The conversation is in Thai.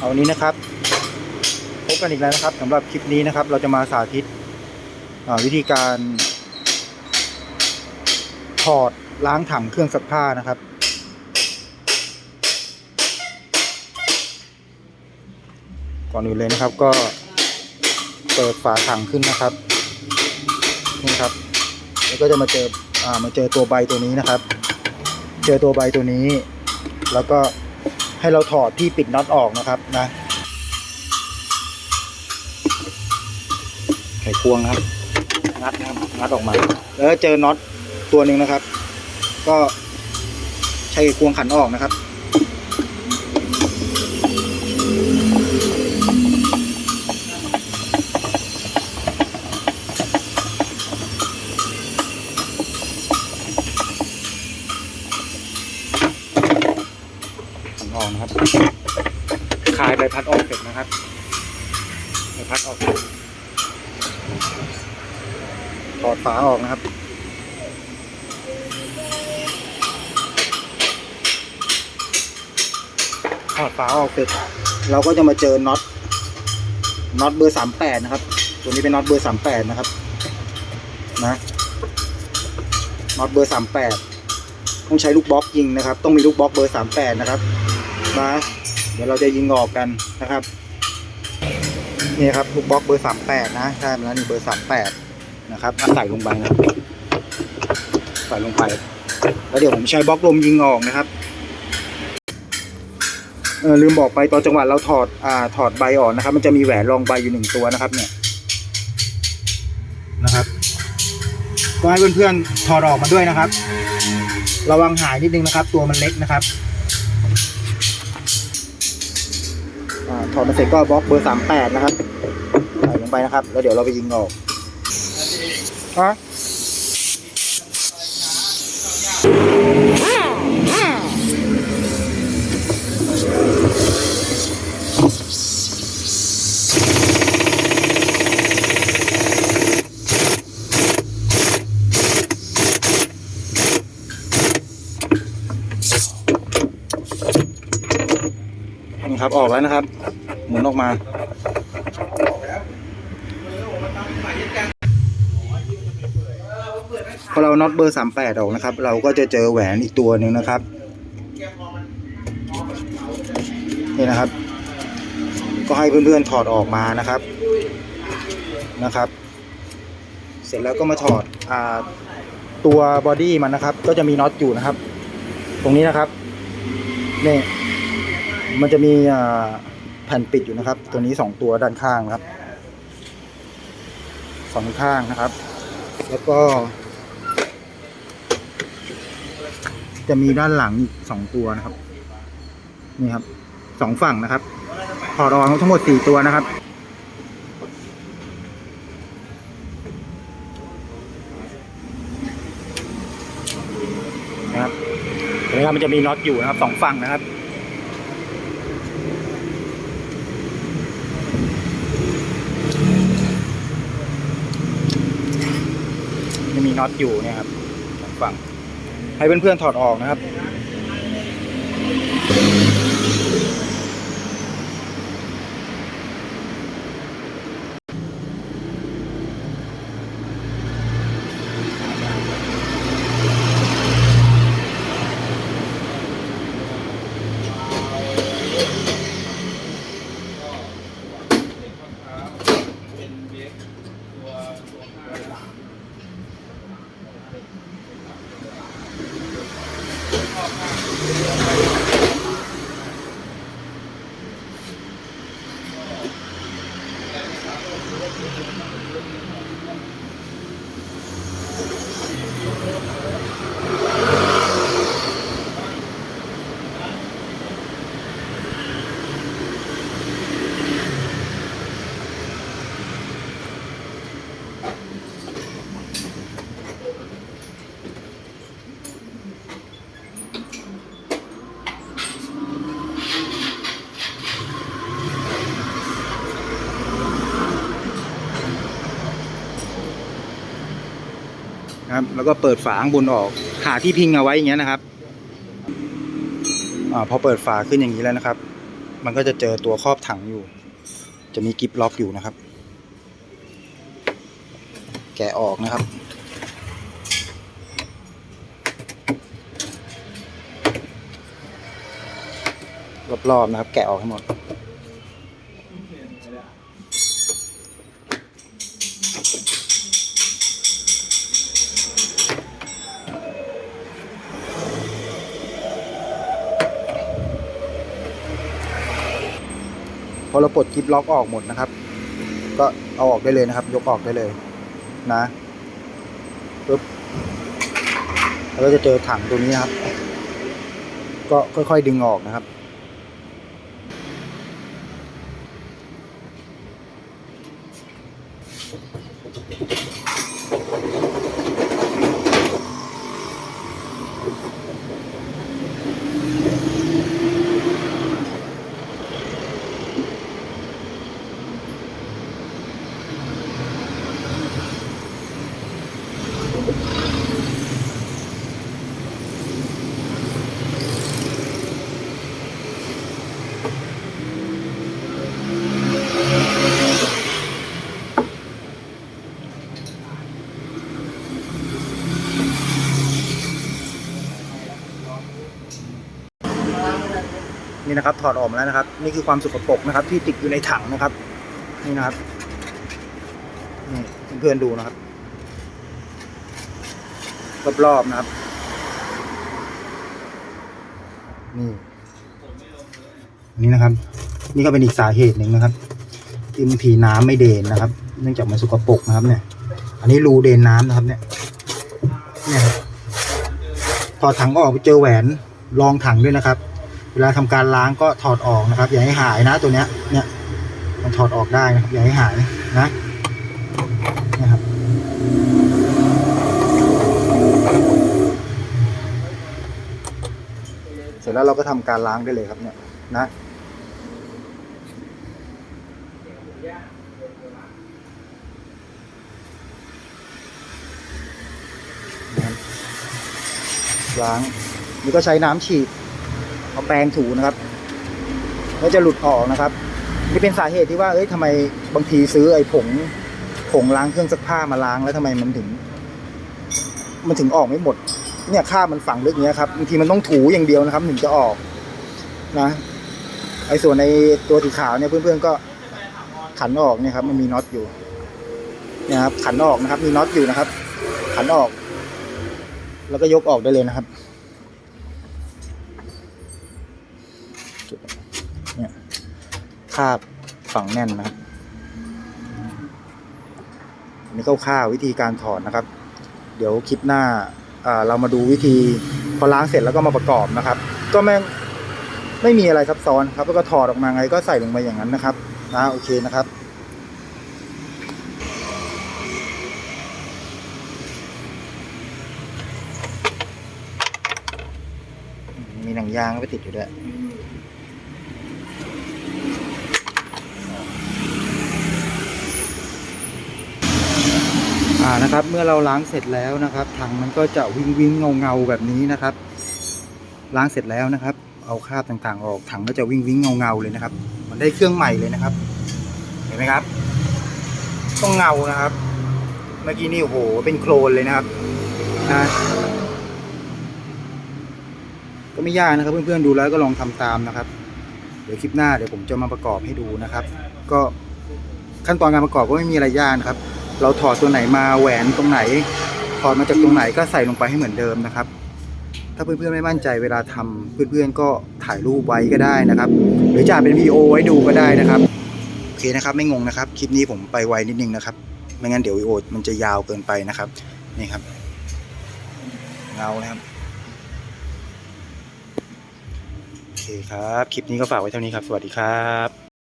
เอานี้นะครับพบกันอีกแล้วนะครับสำหรับคลิปนี้นะครับ เราจะมาสาธิตวิธีการถอดล้างถังเครื่องซักผ้านะครับ ก่อนอื่นเลยนะครับก็เปิดฝาถังขึ้นนะครับนี่ครับ แล้วก็จะมาเจออ่ามาเจอตัวใบตัวนี้นะครับ เจอตัวใบตัวนี้ แล้วก็ ให้เราถอดที่ปิดน็อตออกนะครับนะไขควงครับงัดนะครับงัดออกมา แล้วเจอน็อตตัวหนึ่งนะครับ ก็ใช้ไขควงขันออกนะครับ นะครับคลายใบพัดออกเสร็จนะครับใบพัดออกถอดฝาออกนะครับถอดฝาออกเสร็จเราก็จะมาเจอน็อตน็อตเบอร์สามแปดนะครับ ตัวนี้เป็นน็อตเบอร์สามแปดนะครับ นะน็อตเบอร์สามแปดต้องใช้ลูกบล็อกยิงนะครับ ต้องมีลูกบล็อกเบอร์สามแปดนะครับ มาเดี๋ยวเราจะยิงออกกันนะครับนี่ครับลูกบล็อกเบอร์สามแปดนะใช่แล้วนี่เบอร์สามแปดนะครับใส่ลงไปนะใส่ลงไป แล้วเดี๋ยวผมใช้บล็อกลมยิงออกนะครับเออลืมบอกไปตอนจังหวะเราถอดอ่าถอดใบออกนะครับ มันจะมีแหวนรองใบอยู่หนึ่งตัวนะครับ เนี่ยนะครับก็ให้เพื่อนๆถอดออกมาด้วยนะครับ ระวังหายนิดนึงนะครับ ตัวมันเล็กนะครับ ถอดมาเสร็จก็บล็อกเบอร์สามแปดนะครับใส่ลงไปนะครับ แล้วเดี๋ยวเราไปยิงออกฮะนี่ ครับออกแล้วนะครับ หมุนออกมา พอเราน็อตเบอร์สามแปดออกนะครับ เราก็จะเจอแหวนอีกตัวหนึ่งนะครับ นี่นะครับ ก็ให้เพื่อนๆถอดออกมานะครับนะครับ เสร็จแล้วก็มาถอดอ่าตัวบอดี้มันนะครับ ก็จะมีน็อตอยู่นะครับ ตรงนี้นะครับนี่ มันจะมีแผ่นปิดอยู่นะครับ ตัวนี้สองตัวด้านข้างครับสองข้างนะครับ แล้วก็ จะมีด้านหลังอีกสองตัวนะครับ นี่ครับสองฝั่งนะครับถอดออกทั้งหมดสี่ตัวนะครับนะครับเห็นไหมครับมันจะมีน็อตอยู่นะครับสองฝั่งนะครับ จะมีน็อตอยู่เนี่ยครับฝั่งให้เพื่อนๆถอดออกนะครับ ครับ แล้วก็เปิดฝาข้างบนออก หาที่พิงเอาไว้อย่างเงี้ยนะครับอาพอเปิดฝาขึ้นอย่างนี้แล้วนะครับ มันก็จะเจอตัวครอบถังอยู่ จะมีกิฟล็อกอยู่นะครับ แกะออกนะครับ รอบๆนะครับ แกะออกให้หมด พอเราปลดกิฟล็อกออกหมดนะครับ ก็เอาออกได้เลยนะครับ ยกออกได้เลยนะปึ๊บแล้วก็จะเจอถังตัวนี้นะครับ ก็ค่อยๆดึงออกนะครับ นี่นะครับ ถอดออกมาแล้วนะครับ นี่คือความสกปรกนะครับ ที่ติดอยู่ในถังนะครับ นี่นะครับนี่เพื่อนๆดูนะครับรอบๆนะครับ นี่นี่นะครับ นี่ก็เป็นอีกสาเหตุหนึ่งนะครับที่บางทีน้ำไม่เดนนะครับ เนื่องจากมันสกปรกนะครับ เนี่ย อันนี้รูเดนน้ำนะครับ เนี่ย เนี่ยครับถอดถังออกไปเจอแหวนรองถังด้วยนะครับ เวลาทำการล้างก็ถอดออกนะครับ อย่าให้หายนะตัวเนี้ย เนี่ย มันถอดออกได้นะครับอย่าให้หายนะนะครับเสร็จแล้วเราก็ทำการล้างได้เลยครับเนี่ยนะล้างนี่ก็ใช้น้ำฉีด เอาแปรงถูนะครับแล้วจะหลุดออกนะครับ นี่เป็นสาเหตุที่ว่าเอ้ยทำไมบางทีซื้อไอ้ผงผงล้างเครื่องซักผ้ามาล้างแล้วทำไมมันถึง มันถึงออกไม่หมด เนี่ยครามันฝังลึกเนี้ยครับบางทีมันต้องถูอย่างเดียวนะครับถึงจะออกนะไอ้ส่วนในตัวสีขาวเนี่ยเพื่อนๆก็ขันออกเนี่ยครับ มันมีน็อตอยู่นี่ยครับขันออกนะครับ มีน็อตอยู่นะครับ ขันออก แล้วก็ยกออกได้เลยนะครับ เนี่ย คาบฝังแน่นนะครับนนี้คร่าวๆวิธีการถอดนะครับ เดี๋ยวคลิปหน้าอ่าเรามาดูวิธีพอล้างเสร็จแล้วก็มาประกอบนะครับ ก็ไม่ไม่มีอะไรซับซ้อนครับแล้วก็ถอดออกมาไงก็ใส่ลงไปอย่างนั้นนะครับนะโอเคนะครับมีหนังยางไปติดอยู่ด้วย นะครับ เมื่อเราล้างเสร็จแล้วนะครับ ถังมันก็จะวิงวิงเงาเงาแบบนี้นะครับ ล้างเสร็จแล้วนะครับ เอาคราบต่างๆ ออกถังก็จะวิงวิงเงาเงาเลยนะครับ มันได้เครื่องใหม่เลยนะครับ เห็นไหมครับต้องเงานะครับ เมื่อกี้นี่โอ้โหเป็นโคลนเลยนะครับนะก็ไม่ยากนะครับ เพื่อนๆดูแล้วก็ลองทำตามนะครับ เดี๋ยวคลิปหน้าเดี๋ยวผมจะมาประกอบให้ดูนะครับ ก็ขั้นตอนการประกอบก็ไม่มีอะไรยากนะครับ เราถอดตัวไหนมาแหวนตรงไหนถอดมาจากตรงไหนก็ใส่ลงไปให้เหมือนเดิมนะครับ ถ้าเพื่อนๆไม่มั่นใจเวลาทำเพื่อนๆก็ถ่ายรูปไว้ก็ได้นะครับ หรือจะเป็นวิดีโอไว้ดูก็ได้นะครับโอเคนะครับไม่งงนะครับคลิปนี้ผมไปไวนิดนึงนะครับ ไม่งั้นเดี๋ยววิดีโอมันจะยาวเกินไปนะครับนี่ครับเงานะครับโอเคครับ คลิปนี้ก็ฝากไว้เท่านี้ครับ สวัสดีครับ